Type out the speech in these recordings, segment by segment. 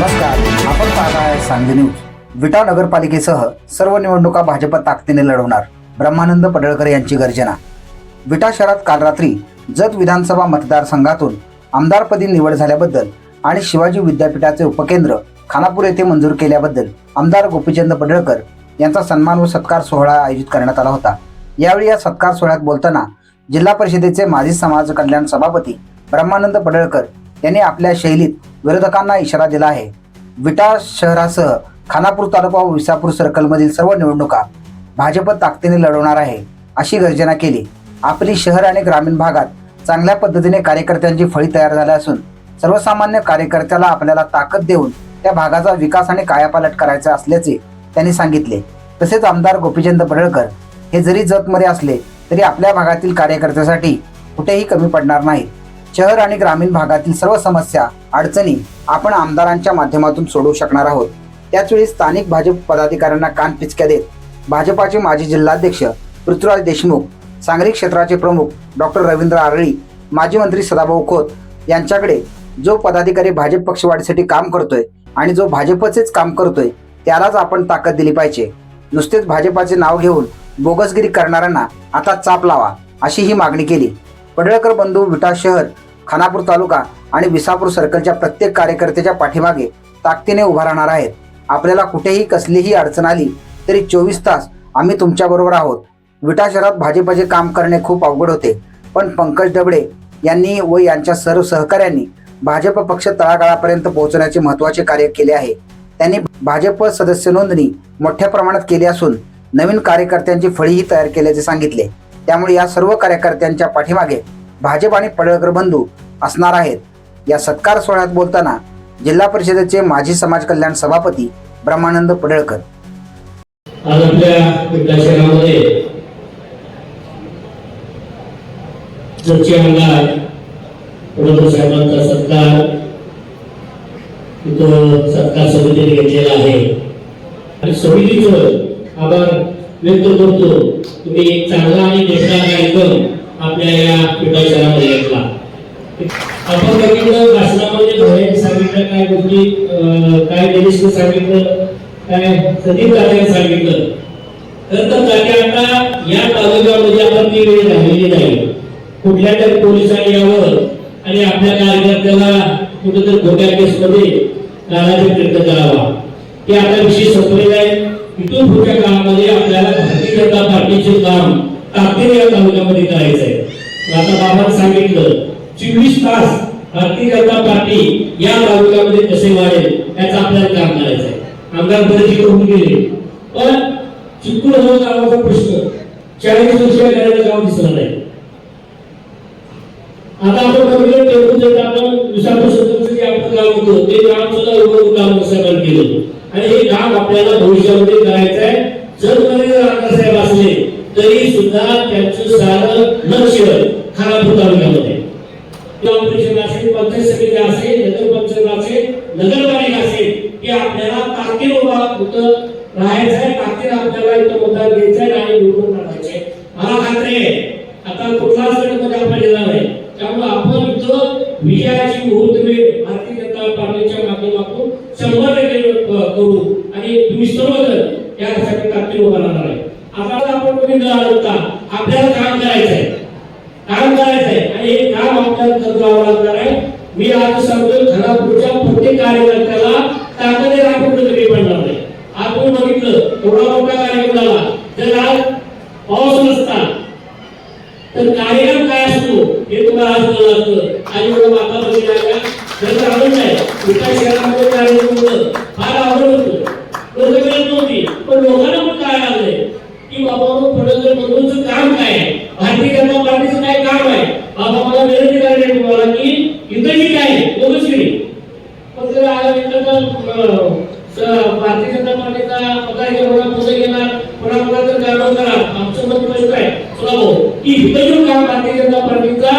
नमस्कार आपण पाहत आहे सांगली न्यूज. विटा नगरपालिकेसह सर्व निवडणुका भाजप ताकदीने लढवणार ब्रह्मानंद पडळकर यांची गर्जना. विटा शहरात काल रात्री जत विधानसभा मतदारसंघातून आमदारपदी निवड झाल्याबद्दल आणि शिवाजी विद्यापीठाचे उपकेंद्र खानापूर येथे मंजूर केल्याबद्दल आमदार गोपीचंद पडळकर यांचा सन्मान व सत्कार सोहळा आयोजित करण्यात आला होता. यावेळी या सत्कार सोहळ्यात बोलताना जिल्हा परिषदेचे माजी समाज कल्याण सभापती ब्रह्मानंद पडळकर यांनी आपल्या शैलीत विरोधकांना इशारा दिला आहे. विटा शहरासह खानापूर तालुका व विसापूर सर्कलमधील सर्व निवडणुका भाजप ताकदीने लढवणार आहे अशी गर्जना केली. आपली शहर आणि ग्रामीण भागात चांगल्या पद्धतीने कार्यकर्त्यांची फळी तयार झाल्या असून सर्वसामान्य कार्यकर्त्याला आपल्याला ताकद देऊन त्या भागाचा विकास आणि कायापालट करायचा असल्याचे त्यांनी सांगितले. तसेच आमदार गोपीचंद पडळकर हे जरी जतमध्ये असले तरी आपल्या भागातील कार्यकर्त्यासाठी कुठेही कमी पडणार नाहीत. शहर आणि ग्रामीण भागातील सर्व समस्या अडचणी आपण आमदारांच्या माध्यमातून सोडवू शकणार आहोत. त्याचवेळी स्थानिक भाजप पदाधिकाऱ्यांना कान पिचक्या देत भाजपाचे माजी जिल्हाध्यक्ष पृथ्वीराज देशमुख सांगली क्षेत्राचे प्रमुख डॉक्टर रवींद्र आरळी माजी मंत्री सदाभाऊ खोत यांच्याकडे जो पदाधिकारी भाजप पक्षवाढीसाठी काम करतोय आणि जो भाजपचेच काम करतोय त्यालाच आपण ताकद दिली पाहिजे. नुसतेच भाजपाचे नाव घेऊन बोगसगिरी करणाऱ्यांना आता चाप लावा अशी ही मागणी केली. पडळकर बंधू विटा शहर खानापूर तालुका आणि विसापूर सर्कलच्या प्रत्येक कार्यकर्त्याच्या पाठीमागे ताकदीने उभा राहणार आहेत. आपल्याला कुठेही कसलीही अडचण आली तरी चोवीस तास आम्ही तुमच्याबरोबर आहोत. विटा शहरात भाजपाचे काम करणे खूप अवघड होते. पण पंकज डबडे यांनी व यांच्या सर्व सहकाऱ्यांनी भाजप पक्ष तळागाळापर्यंत पोहोचण्याचे महत्त्वाचे कार्य केले आहे. त्यांनी भाजप सदस्य नोंदणी मोठ्या प्रमाणात केली असून नवीन कार्यकर्त्यांची फळीही तयार केल्याचे सांगितले. त्यामुळे या सर्व कार्यकर्त्यांच्या पाठीमागे भाजप आणि पडळकर बंधू असणार आहेत. या सत्कार सोहळ्यात बोलताना जिल्हा परिषदेचे माजी समाज कल्याण सभापती ब्रह्मानंद पडळकर. आज आपल्या शहरामध्ये साहेबांचा सत्कार इथं सत्कार समितीने घेतलेला आहे. आणि समितीचं आभार व्यक्त करतो. तुम्ही एक चांगला आणि मोठा कार्यक्रम आपल्या या पिंपळा घेतला. आपण बघितलं भाषणामध्ये भोयाने सांगितलं काय गोष्टी काय दिनेशने सांगितलं काय सदीप दादाने सांगितलं. खरं तर तात्या आता या तालुक्यामध्ये आपण ती वेळ राहिलेली नाही. कुठल्या तरी पोलिसांनी यावं आणि आपल्या कार्यकर्त्याला कुठेतरी खोट्या केसमध्ये काढायचा प्रयत्न करावा. ते आता विषय संपलेला आहे. इथून पुढच्या काळामध्ये आपल्याला भारतीय जनता पार्टीचे काम ताकदीने या तालुक्यामध्ये करायचं आहे आता बाबांनी सांगितलं चोवीस तास भारतीय जनता पार्टी या तालुक्यामध्ये कसे वाढेल याचं आपल्याला काम करायचं आहे आमदार बरेच होऊन गेले. पण चित्तूर जो नावाचा प्रश्न चाळीस वर्ष करायला गाव दिसणार नाही. आता आपण बघितलं टेम्पो आपण विसापूर सदस्य जे आपलं काम होतं ते काम सुद्धा केलं. आणि हे काम आपल्याला भविष्यामध्ये करायचं आहे जर मध्ये अण्णासाहेब असले तरी सुद्धा त्यांचं सारं लक्ष खानापूर तालुक्यामध्ये. ऑपरेशन असेल पंचायत समिती असेल नगर पंचायत असेल नगरपालिका असेल की आपल्याला ताकदीन उभा होतं राहायचं आहे ताकदीन आपल्याला इथं मतदान घ्यायचं आहे आणि काढायचे मला खात्री आहे आता कुठलाच गटमध्ये आपण येणार नाही त्यामुळे आपण इथं विजयाची मुहूर्त वेळ भारतीय जनता पार्टीच्या माध्यमातून शंभर टक्के क- करू आणि तुम्ही सर्वजण यासाठी ताकदीन उभा राहणार आहे. आता आपण बघितलं आता आपल्याला काम करायचं आहे काम करायचं आहे आणि हे काम आपल्याला करावं लागणार आहे. मी आज सांगतो खडापूरच्या प्रत्येक कार्यकर्त्याला ताकदीने आपण कधी पडणार नाही. आपण बघितलं एवढा मोठा कार्यक्रम झाला. जर आज पाऊस नसता तर कार्यक्रम काय असतो हे तुम्हाला आज कळलं असतं. आणि मला माता बघितला का जर आवड नाही एका शहरामध्ये कार्यक्रम लोकांना पण काय लागले की बाबा फडणवीस बंधूंचं काम काय आहे? भारतीय जनता पार्टीचं काय काम आहे? बाबा मला विनंती करायची तुम्हाला. की इथं काय आहे? पण जर आला भारतीय जनता पार्टीचा पगार कोणा पुढे घेणार कोणा कोणाचं काम करा. आमचं मत म्हणजे स्पष्ट आहे चला भाऊ की इथं काम भारतीय जनता पार्टीचा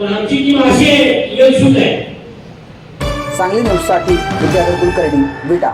पण आमची जी अशी आहे यश आहे. सांगली न्यूजसाठी विद्याधर कुलकर्णी विटा.